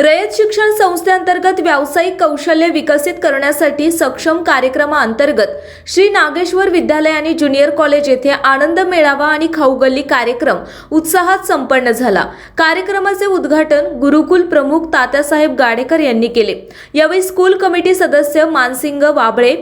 रयत शिक्षण संस्थेअंतर्गत व्यावसायिक कौशल्य विकसित करण्यासाठी सक्षम कार्यक्रमाअंतर्गत श्री नागेश्वर विद्यालय आणि ज्युनियर कॉलेज येथे आनंद मेळावा आणि खाऊगल्ली कार्यक्रम उत्साहात संपन्न झाला. कार्यक्रमाचे उद्घाटन गुरुकुल प्रमुख तात्यासाहेब गाडेकर यांनी केले. यावेळी स्कूल कमिटी सदस्य मानसिंग वाबळे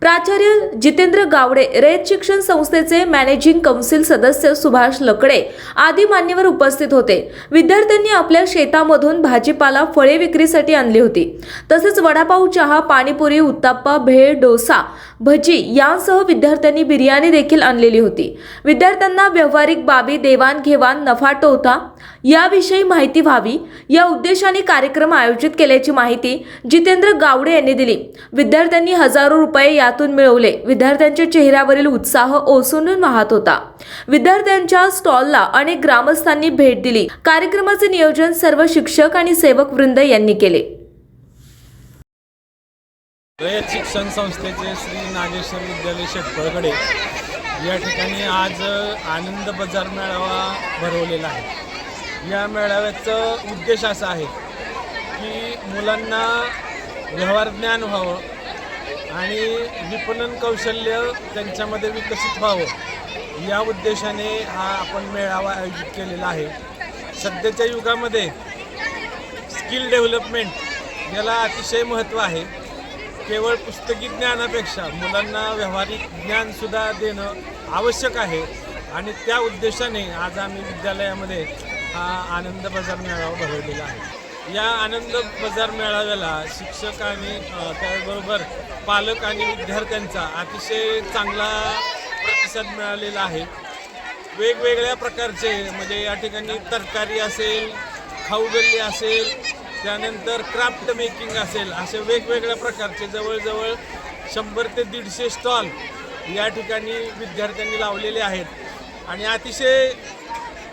प्राचार्य जितेंद्र गावडे रयत शिक्षण संस्थेचे मॅनेजिंग कौन्सिल सदस्य सुभाष लकडे आदी मान्यवर उपस्थित होते. विद्यार्थ्यांनी आपल्या शेतामधून भाजीपाला फळे विक्रीसाठी आणली होती. तसेच वडापाव चहा पाणीपुरी उत्ताप्पा भेळ डोसा भजी यांसह विद्यार्थ्यांनी बिर्याणी देखील आणलेली होती. विद्यार्थ्यांना व्यावहारिक बाबी देवाणघेवाण नफा टोथा याविषयी माहिती व्हावी या उद्देशाने कार्यक्रम आयोजित केल्याची माहिती जितेंद्र गावडे यांनी दिली. विद्यार्थ्यांनी हजारो रुपये यातून मिळवले. विद्यार्थ्यांच्या चेहऱ्यावरील उत्साह ओसंडून वाहत होता. विद्यार्थ्यांच्या स्टॉलला अनेक ग्रामस्थांनी भेट दिली. कार्यक्रमाचे नियोजन सर्व शिक्षक आणि सेवक वृंद यांनी केले. रयत शिक्षण संस्थेचे श्री नागेश्वर विद्यालय शेटफळकडे या ठिकाणी आज आनंद बाजार मेळावा भरवलेला आहे. या मेळाव्याचं उद्देश असा आहे की मुलांना व्यवहार ज्ञान व्हावं. आणि विपणन कौशल्य त्यांच्यामध्ये विकसित व्हावं. या उद्देशाने हा आपण मेळावा आयोजित केलेला आहे. सध्याच्या युगामध्ये स्किल डेव्हलपमेंट याला अतिशय महत्त्व आहे. केवळ पुस्तकी ज्ञानापेक्षा मुलांना व्यावहारिक ज्ञानसुद्धा देणं आवश्यक आहे. आणि त्या उद्देशाने आज आम्ही विद्यालयामध्ये हा आनंद बाजार मेळावा भरवलेला आहे. या आनंद बाजार मेळाव्याला शिक्षक आणि त्याचबरोबर पालक आणि विद्यार्थ्यांचा अतिशय चांगला प्रतिसाद मिळालेला आहे. वेगवेगळ्या प्रकारचे म्हणजे या ठिकाणी तरकारी असेल खाऊगल्ली असेल त्यानंतर क्राफ्ट मेकिंग असेल असे वेगवेगळ्या प्रकारचे जवळजवळ शंभर ते दीडशे स्टॉल या ठिकाणी विद्यार्थ्यांनी लावलेले आहेत. आणि अतिशय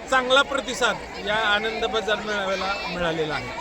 चांगला प्रतिसाद या आनंद बाजार मेळाव्याला मिळालेला आहे.